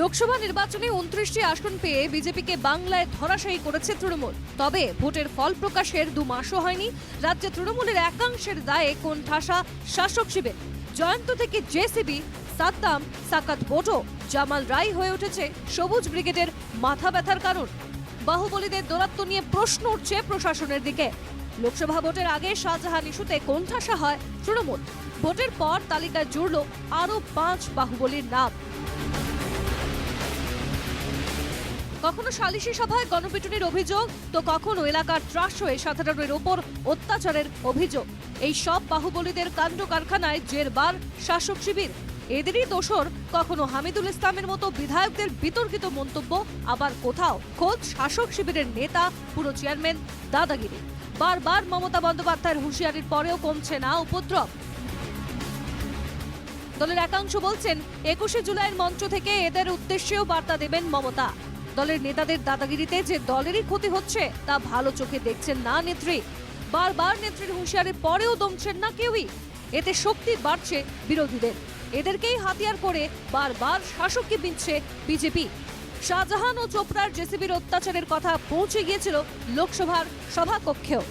লোকসভা নির্বাচনে উনত্রিশটি আসন পেয়ে বিজেপিকে বাংলায় ধরাশায়ী করেছে তৃণমূল। তবে ভোটের ফল প্রকাশের দু মাসও হয়নি। রাজ্যে তৃণমূলের একাংশের দায়ে কোন ঠাসা শাসক শিবির? জয়ন্ত থেকে জেসিবি, সাদ্দাম, সাকাত বোটো জামাল রাই হয়ে উঠেছে সবুজ ব্রিগেডের মাথা ব্যথার কারণ। বাহুবলীদের দৌরাত্ম নিয়ে প্রশ্ন উঠছে প্রশাসনের দিকে। লোকসভা ভোটের আগে শাহজাহান ইস্যুতে কোণঠাসা হয় তৃণমূল? ভোটের পর তালিকায় জুড়ল আরও পাঁচ বাহুবলীর নাম। কখনো সালিশি সভায় গণপিটুনির অভিযোগ? তো কখনো এলাকার ত্রাস হয়ে সাধারণের ওপর অত্যাচারের অভিযোগ? এই সব বাহুবলীদের কাণ্ড কারখানায় জেরবার শাসক শিবির। এদেরই দোষর কখনো হামিদুল ইসলামের মতো বিধায়কদের বিতর্কিত মন্তব্য? আবার কোথাও খোদ শাসক শিবিরের নেতা, পুরো চেয়ারম্যান দাদাগিরি। বারবার মমতা বন্দ্যোপাধ্যায়ের হুঁশিয়ারির পরেও কমছে না উপদ্রব। দলের একাংশ বলছেন, একুশে জুলাইয়ের মঞ্চ থেকে এদের উদ্দেশ্যেও বার্তা দেবেন মমতা। দলের নেতাদের দাদাগিরিতে যে দলেরই ক্ষতি হচ্ছে, তা ভালো চোখে দেখছেন না নেত্রী। বারবার নেত্রীর হুঁশিয়ারির পরেও দমছেন না কেউই। এতে শক্তি বাড়ছে বিরোধীদের। এদেরকেই হাতিয়ার করে বারবার শাসককে বিনছে বিজেপি। শাহজাহান ও চোপড়ার জেসিবির অত্যাচারের কথা পৌঁছে গিয়েছিল লোকসভার সভাকক্ষেও।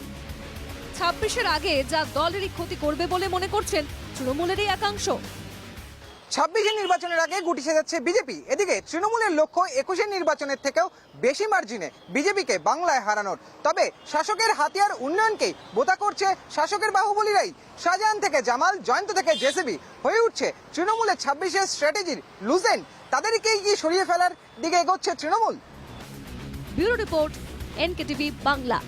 ছাব্বিশের আগে যা দলেরই ক্ষতি করবে বলে মনে করছেন তৃণমূলেরই একাংশ। ছাব্বিশের নির্বাচনের আগে গুটি সেজাচ্ছে বিজেপি। এদিকে তৃণমূলের লক্ষ্য একুশের নির্বাচনের থেকেও বেশি মার্জিনে বিজেপিকে বাংলায় হারানোর। তবে শাসকের হাতিয়ার উন্নয়নকেই বোতা করছে শাসকের বাহুবলীরাই। শাহজাহান থেকে জামাল, জয়ন্ত থেকে জেসিবি হয়ে উঠছে তৃণমূলের ছাব্বিশের স্ট্র্যাটেজির লুজেন। তাদেরকেই কি সরিয়ে ফেলার দিকে এগোচ্ছে Trinamool? Bureau report, NKTV Bangla.